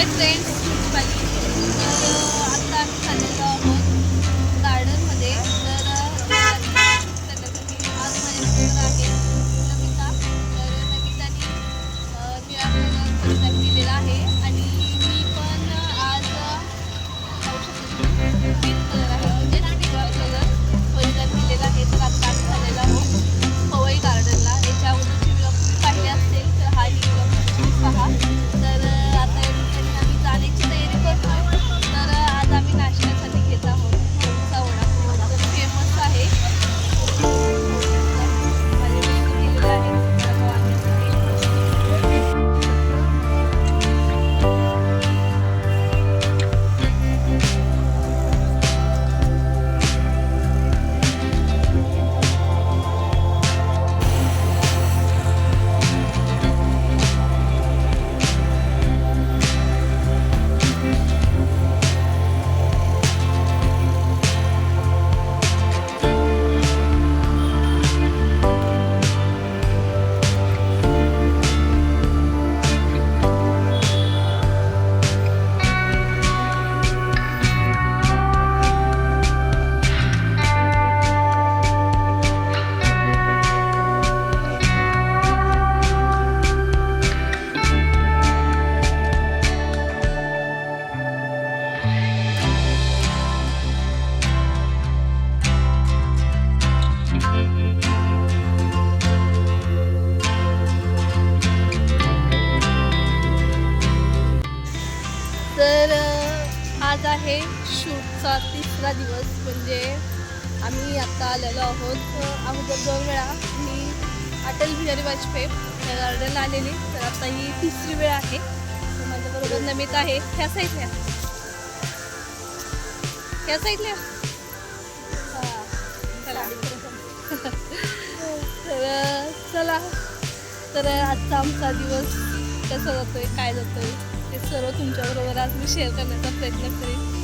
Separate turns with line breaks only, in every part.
Hi friends आजचा तिसरा दिवस म्हणजे आम्ही आत्ता आलेलो आहोत. अगोदर दोन वेळा मी अटल बिहारी वाजपेयी या गार्डनला आलेली. तर आता ही तिसरी वेळ आहे. माझ्याबरोबर नमित आहे. ह्या साईडल्या ह्या साईडल्या हां, चला. तर चला. तर आजचा आमचा दिवस कसा जातोय काय जातोय ते सर्व तुमच्याबरोबर आज मी शेअर करण्याचा प्रयत्न करेन.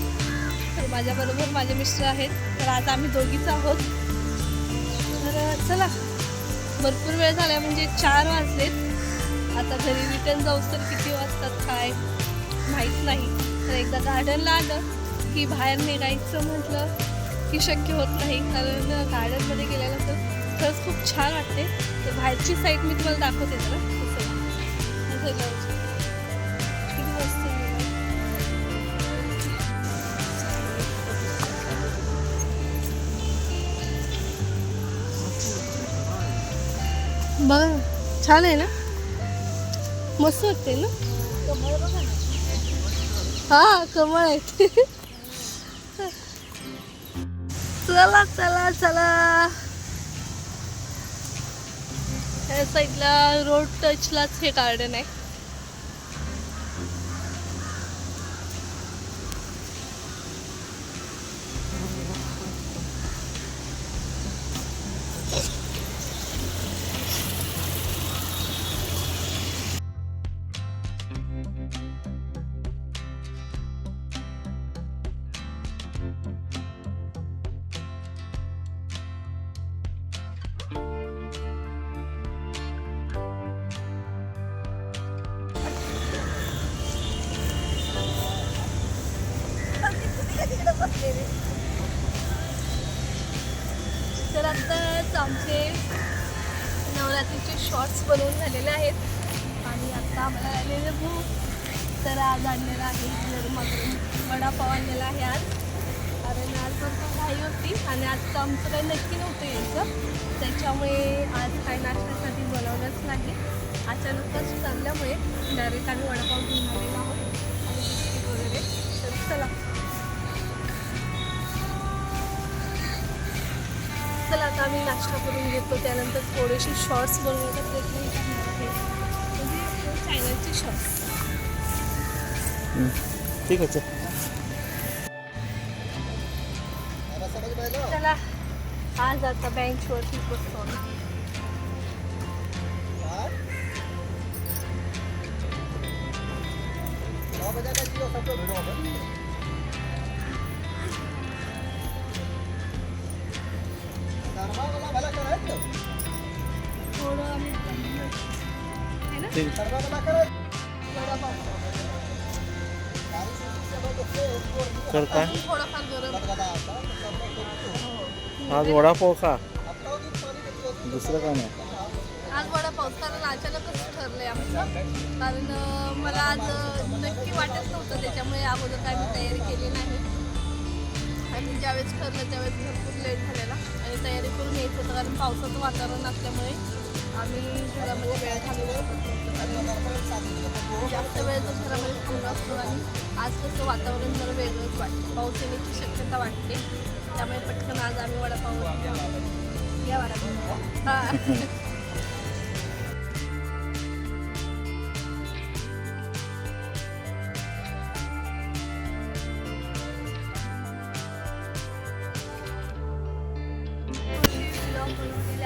तर माझ्याबरोबर माझे मिस्टर आहेत. तर आज आम्ही दोघीच आहोत. तर चला. भरपूर वेळ झाला म्हणजे चार वाजलेत. आता घरी रिटर्न जाऊस तर किती वाजतात काय माहीत नाही. तर एकदा गार्डनला आलं की बाहेर निघायचं म्हटलं की शक्य होत नाही कारण गार्डनमध्ये गेल्यानंतर खरंच खूप छान वाटते. तर बाहेरची साईड मी तुम्हाला दाखवते जरा. कसं असं बघा छान आहे ना? मस्त वाटते ना? हा कमळ आहे. चला चला चला. या साईडला रोड टचलाच हे गार्डन आहे. आमचे नवरात्रीचे शॉर्ट्स बनवून झालेले आहेत. आणि आत्ता आम्हाला आलेले भूक. तर आज आणलेला आहे गरमागरम वडापाव आणलेला आहे आज. कारण आज भरपूर घाई होती आणि आजचं आमचं काही नक्की नव्हतं यायचं. त्याच्यामुळे आज काही नाश्त्यासाठी बनवलंच नाही. अचानकच चालल्यामुळे डायरेक्ट आम्ही वडापाव घेऊन आलेलो आहोत. आणि बिस्किट वगैरे. तर चला. चला आता आम्ही नाश्ता करून घेतो त्यानंतर थोडेसे शॉर्ट्स बनवण्याचा प्रयत्न करणार आहे म्हणजे चॅनलचे शॉर्ट्स
ठीक आहे चल
चला आज आता बेंचवरती बसतो आम्ही. गरम.
आज वडापाव खा. दुसरं काय नाही.
आज वडापाव कारण अचानकच ठरलंय आमचं. कारण मला आज नक्की वाटत नव्हतं त्याच्यामुळे अगोदर काय मी तयारी केली नाही. आणि ज्यावेळेस ठरलं त्यावेळेस भरपूर लेट यायचं होतं कारण पावसाचं वातावरण असल्यामुळे आम्ही घरामध्ये वेळ थांबलो म्हणजे जास्त वेळ तर घरामध्ये थांबलो असतो आणि आज कसं वातावरण जरा वेगळंच वाटतं. पाऊस येण्याची शक्यता वाटते. त्यामुळे पटकन आज आम्ही वडापाव या वडापाव. हां.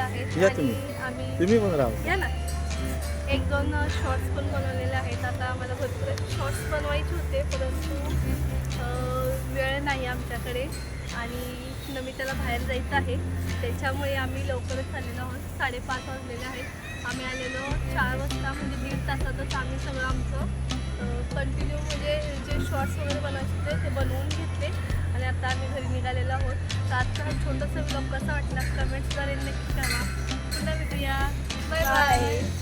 बनवलेले आहेत
या
आणि
तुम्ही.
आम्ही
तुम्ही पण राहा.
या ना. एक दोन शॉर्ट्स पण बनवलेले आहेत. आता आम्हाला भरपूर शॉर्ट्स बनवायचे होते परंतु अं, वेळ नाही आमच्याकडे आणि नमिताला बाहेर जायचं आहे. त्याच्यामुळे आम्ही लवकरच आलेलो आहोत. साडेपाच वाजलेले आहेत. आम्ही आलेलो चार वाजता म्हणजे दीड तासातच आम्ही सगळं आमचं कंटिन्यू म्हणजे जे शॉर्ट्स वगैरे बनवायचे होते ते बनवून घेतले. आणि आता आम्ही घरी निघालेलो आहोत. तर आजचा हा छोटासा ब्लॉग कसा वाटला? कमेंट्सद्वारे नक्की 拜拜。